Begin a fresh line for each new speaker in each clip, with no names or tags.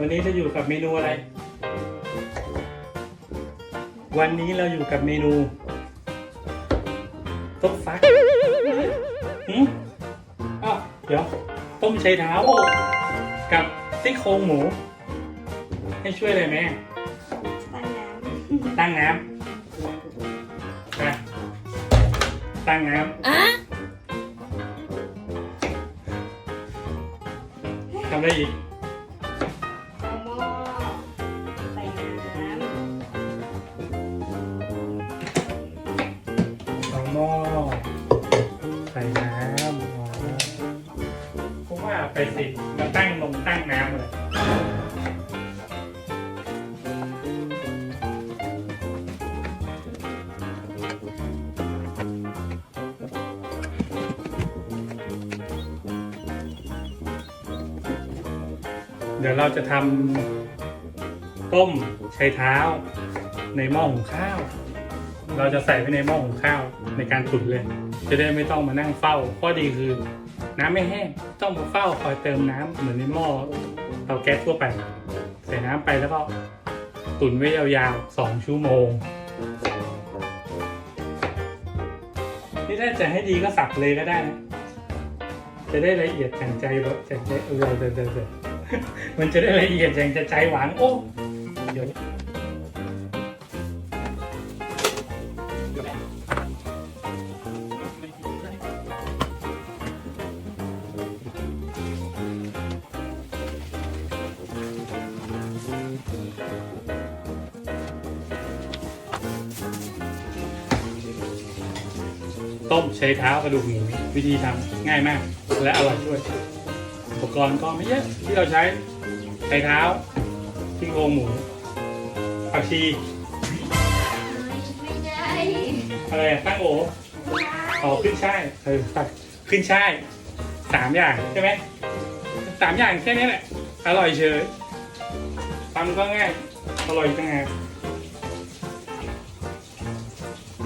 วันนี้จะอยู่กับเมนูอะไร วันนี้เราอยู่กับเมนูต้มฟักหืมอ้าวเดี๋ยว ต้มไชเท้ากับซี่โครงหมู ให้ช่วยอะไรไหม
ตั้งน้
ตั้งน้ำนะตั้งน้ำทำอะไรอีก ไปสิมาตั้งนมตั้งน้ำเลยเดี๋ยวเราจะทำต้มไชเท้าในหม้อหุงข้าว เราจะใส่ไว้ในหม้อหุงข้าวในการตุ๋นเลย จะได้ไม่ต้องมานั่งเฝ้าข้อดีคือ น้ำไม่แห้งต้องมาเฝ้าคอยเติมน้ำเหมือนในหม้อเตาแก๊สทั่วไป ใส่น้ำไปแล้วก็ตุ๋นไว้ยาวๆสองชั่วโมง นี่ถ้าจะให้ดีก็สับเลยก็ได้นะ จะได้ละเอียดอย่งใจแบบใจใจเออเออเออเออมันจะได้ละเอียดอย่งใจหวานโอ้เดี๋ยว ต้มใช้เท้ากระดูกหมูวิธีทำง่ายมาก และอร่อยด้วย อุปกรณ์ก็ไม่เยอะที่เราใช้ใช้เท้าที่โครงหมูผักชี
ไม่ได้
อะไรอะตั้งโออ๋อขึ้นช่ายเออผักขึ้นช่ายสามอย่างใช่ไหมสามอย่างแค่นี้แหละ อร่อยเฉยทำก็ง่าย อร่อยจังไง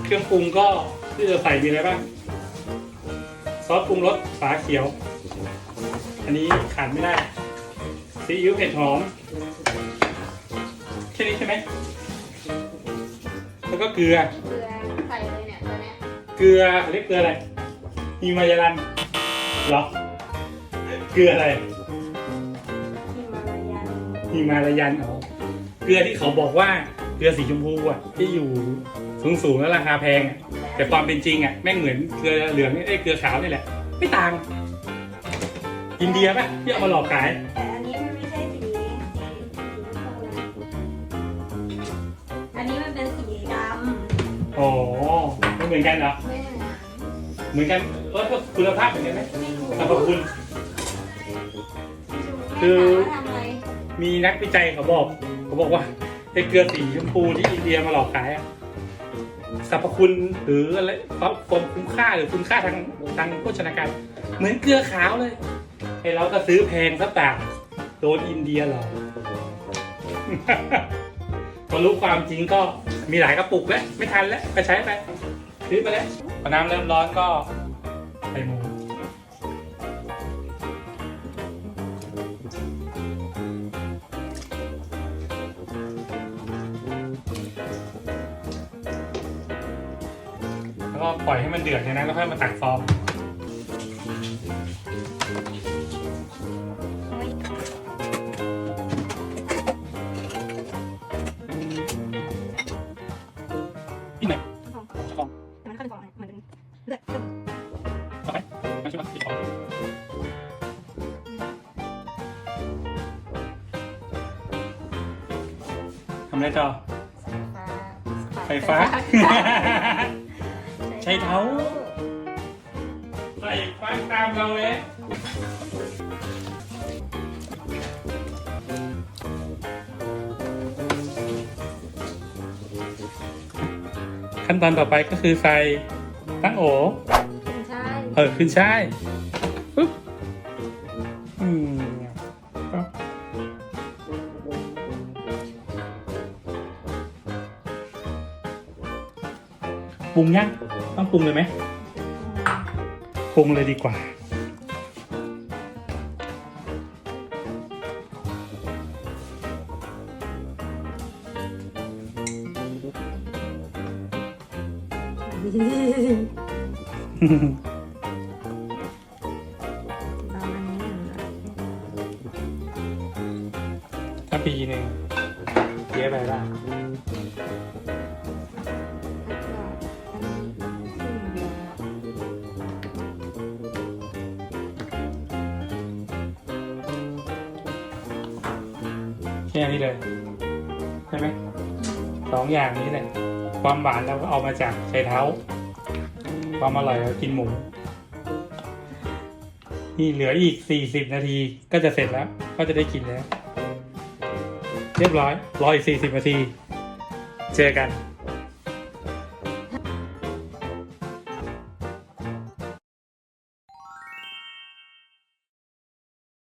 เครื่องปรุงก็ ที่จะใส่มีอะไรบ้างซอสปรุงรสฝาเขียว อันนี้ขาดไม่ได้ซีอิ๊วเผ็ดหอมแค่นี้ใช่ไหมแล้วก็เกลือ
เกลือใส่เลยเนี่ยตัวเนี้ย
เกลือเรียกเกลืออะไรฮิมาลายันเหรอเกลืออะไร
ฮิมาลายัน
ฮิมาลายันอ๋อเกลือที่เขาบอกว่าเกลือสีชมพูอะที่อยู่สูงสูงๆแล้วราคาแพงอะ แต่ความเป็นจริงอะแม่งเหมือนเกลือเหลืองนี่ไอ้ยเกลือขาวนี่แหละ ไม่ต่าง อินเดียปะที่เอามาหลอกขาย
แต่อันนี้มันไม่ใช่สีสีสีชมพูนะอันนี้มันเป็นสีด
อ๋อไม่เหมือนกันเหรอำ
ไม่เหมือน
เหมือนกันเออคุณภาพเหมือนกันไหม
ไม่ถูก
สรรพคุณ คื
คือ
อ
ทำอะไร
มีนักวิจัยเขาบอก เขาบอกว่าไอ้เกลือสีชมพูที่อินเดียมาหลอกขายอะ สรรพคุณหรืออะไรความความคุ้มค่าหรือคุณค่าทางทางโภชนาการ เหมือนเกลือขาวเลยไอ้เราก็ซื้อแพงซะต่าโดนอินเดียหรอกพอรู้ความจริงก็มีหลายกระปุกแล้ว ไม่ทันแล้ว ไปใช้ไปซื้อไปแล้วพอน้ำเริ่มร้อนก็ ก็ปล่อยให้มันเดือดในนั้นแล้วค่อยมาตักฟองที่ไหน
ของ
ฟอง
มันเข้าไปก่อนเหมือนเลือด
ต่อไปมาช่วยมาติดฟองทำอะไรต่อไฟฟ้า ใช้เท้า ใส่ฟังตามเราเลยขั้นตอนต่อไปก็คือใส่ตั้งโอ
ใช่
เออขึ้นช่ายปึ๊บอืมปั๊บปรุงยัง ต้องปรุงเลยไหมปรุงเลยดีกว่า
ประมาณนี้นะ
ถ้าปีหนึ่งเยอะไปละ แค่นี้เลยใช่ไหมสองอย่างนี้แหละความหวานเราก็เอามาจากไชเท้า ความอร่อยเรากินหมูนี่เหลืออีกสี่สิบนาทีก็จะเสร็จแล้ว ก็จะได้กินแล้ว เรียบร้อยรออีกสี่สิบนาที เจอกัน